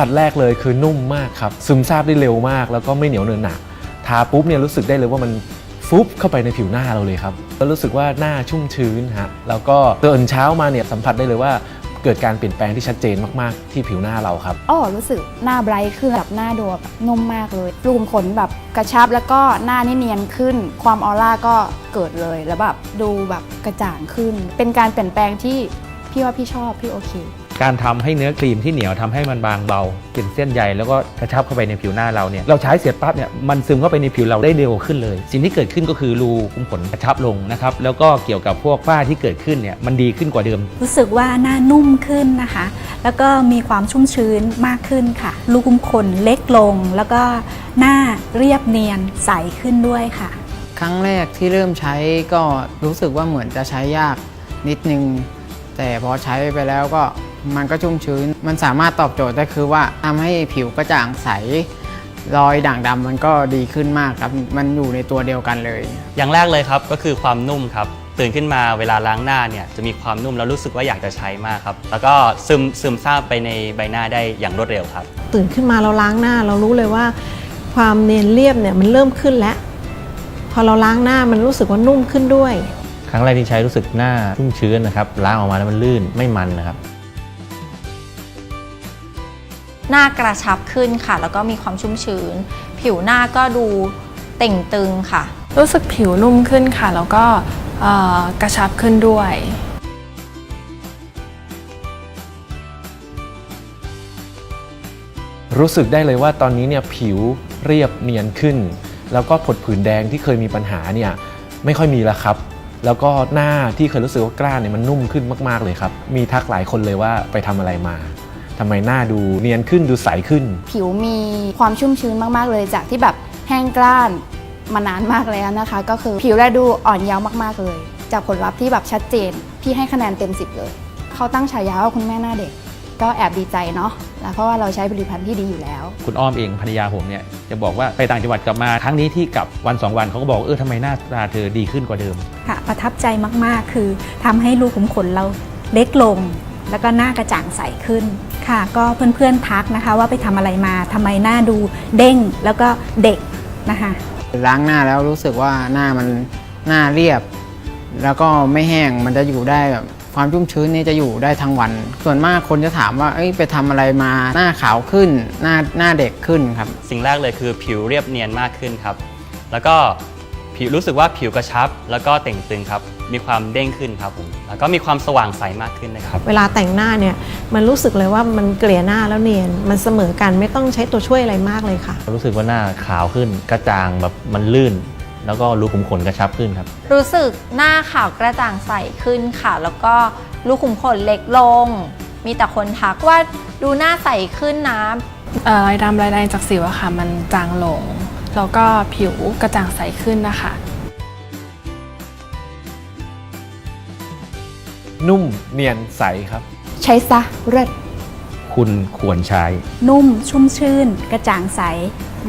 ผัสแรกเลยคือนุ่มมากครับ ซึมซาบได้เร็วมาก แล้วก็ไม่เหนียวเนินหนักทาปุ๊บเนี่ยรู้สึกได้เลยว่ามันฟุบเข้าไปในผิวหน้าเราเลยครับแล้วรู้สึกว่าหน้าชุ่มชื้นฮะแล้วก็ตื่นเช้ามาเนี่ยสัมผัสได้เลยว่าเกิดการเปลี่ยนแปลงที่ชัดเจนมากๆ ที่ผิวหน้าเราครับอ้อรู้สึกหน้าไบรท์ขึ้นแบบหน้าดูแบบนุ่มมากเลยรูขุมขนแบบกระชับแล้วก็หน้านี่เนียนขึ้น ความออร่าก็เกิดเลยแล้วแบบดูแบบกระจ่างขึ้น เป็นการเปลี่ยนแปลงที่ พี่ว่าพี่ชอบพี่โอเค การทำให้เนื้อครีมที่เหนียวทำให้มันบางเบา เป็นเส้นใยแล้วก็กระชับเข้าไปในผิวหน้าเราเนี่ยเราใช้เสร็จปั๊บเนี่ยมันซึมเข้าไปในผิวเราได้เร็วขึ้นเลย สิ่งที่เกิดขึ้นก็คือรูขุมขนกระชับลงนะครับแล้วก็เกี่ยวกับพวกฝ้าที่เกิดขึ้นเนี่ยมันดีขึ้นกว่าเดิม รู้สึกว่าหน้านุ่มขึ้นนะคะ แล้วก็มีความชุ่มชื้นมากขึ้นค่ะ รูขุมขนเล็กลง แล้วก็หน้าเรียบเนียนใสขึ้นด้วยค่ะ ครั้งแรกที่เริ่มใช้ก็รู้สึกว่าเหมือนจะใช้ยากนิดนึง แต่พอใช้ไปแล้วก็มันก็ชุ่มชื้น มันสามารถตอบโจทย์ได้คือว่าทำให้ผิวกระจ่างใสรอยด่างดำมันก็ดีขึ้นมากครับ มันอยู่ในตัวเดียวกันเลย อย่างแรกเลยครับก็คือความนุ่มครับ ตื่นขึ้นมาเวลาล้างหน้าเนี่ยจะมีความนุ่มแล้วรู้สึกว่าอยากจะใช้มากครับ แล้วก็ซึมซึมซาบไปในใบหน้าได้อย่างรวดเร็วครับ ตื่นขึ้นมาเราล้างหน้า เรารู้เลยว่า ความเนียนเรียบเนี่ยมันเริ่มขึ้นแล้ว พอเราล้างหน้ามันรู้สึกว่านุ่มขึ้นด้วย ครั้งแรกที่ใช้รู้สึกหน้าชุ่มชื้นนะครับล้างออกมาแล้วมันลื่นไม่มันนะครับ หน้ากระชับขึ้นค่ะ แล้วก็มีความชุ่มชื้น ผิวหน้าก็ดูเต่งตึงค่ะ รู้สึกผิวนุ่มขึ้นค่ะ แล้วก็เอ่อกระชับขึ้นด้วย รู้สึกได้เลยว่าตอนนี้เนี่ยผิวเรียบเนียนขึ้น แล้วก็ผดผื่นแดงที่เคยมีปัญหาเนี่ยไม่ค่อยมีแล้วครับ แล้วก็หน้าที่เคยรู้สึกว่ากล้าเนี่ยมันนุ่มขึ้นมากๆเลยครับ มีทักหลายคนเลยว่าไปทำอะไรมาทำไมหน้าดูเนียนขึ้นดูใสขึ้น ผิวมีความชุ่มชื้นมากๆเลยจากที่แบบแห้งกร้านมานานมากแล้วนะคะ ก็คือผิวแลดูอ่อนเยาว์มากๆเลย จากผลลัพธ์ที่แบบชัดเจน พี่ให้คะแนนเต็ม 10 เลย เขาตั้งฉายาว่าคุณแม่หน้าเด็ก ก็แอบดีใจเนาะแล้วเพราะว่าเราใช้ผลิตภัณฑ์ที่ดีอยู่แล้ว คุณอ้อมเองภรรยาผมเนี่ยจะบอกว่าไปต่างจังหวัดกลับมาครั้งนี้ที่กลับวันสองวันเขาก็บอกเออทำไมหน้าตาเธอดีขึ้นกว่าเดิมค่ะประทับใจมากๆ คือทำให้รูขุมขนเราเล็กลง แล้วก็หน้ากระจ่างใสขึ้นค่ะ ก็เพื่อนๆทักนะคะ ว่าไปทำอะไรมาทำไมหน้าดูเด้งแล้วก็เด็กนะคะล้างหน้าแล้วรู้สึกว่าหน้ามันหน้าเรียบ แล้วก็ไม่แห้งมันจะอยู่ได้แบบ ความชุ่มชื้นนี่จะอยู่ได้ทั้งวัน ส่วนมากคนจะถามว่าเอ้ยไปทำอะไรมาหน้าขาวขึ้น หน้าหน้าเด็กขึ้นครับ สิ่งแรกเลยคือผิวเรียบเนียนมากขึ้นครับ แล้วก็ผิวรู้สึกว่าผิวกระชับ แล้วก็เต่งตึงครับ มีความเด้งขึ้นครับผมแล้วก็มีความสว่างใสมากขึ้นนะครับ เวลาแต่งหน้าเนี่ยมันรู้สึกเลยว่ามันเกลี่ยหน้าแล้วเนียน มันเสมอกันไม่ต้องใช้ตัวช่วยอะไรมากเลยค่ะ รู้สึกว่าหน้าขาวขึ้นกระจ่างแบบมันลื่น แล้วก็รูขุมขนกระชับขึ้นครับ รู้สึกหน้าขาวกระจ่างใสขึ้นค่ะ แล้วก็รูขุมขนเล็กลง มีแต่คนทักว่าดูหน้าใสขึ้นนะเอ่อรอยดำรอยแดงจากสิวอะค่ะ มันจางลง แล้วก็ผิวกระจ่างใสขึ้นนะคะ นุ่มเนียนใสครับ ใช้ซะเลิศคุณควรใช้ นุ่มชุ่มชื่น กระจ่างใส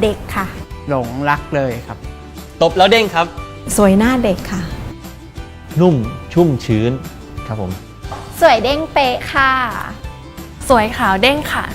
เด็กค่ะ หลงรักเลยครับ ตบแล้วเด้งครับ สวยหน้าเด็กค่ะ นุ่มชุ่มชื้นครับผม สวยเด้งเป๊ะค่ะ สวยขาวเด้งค่ะ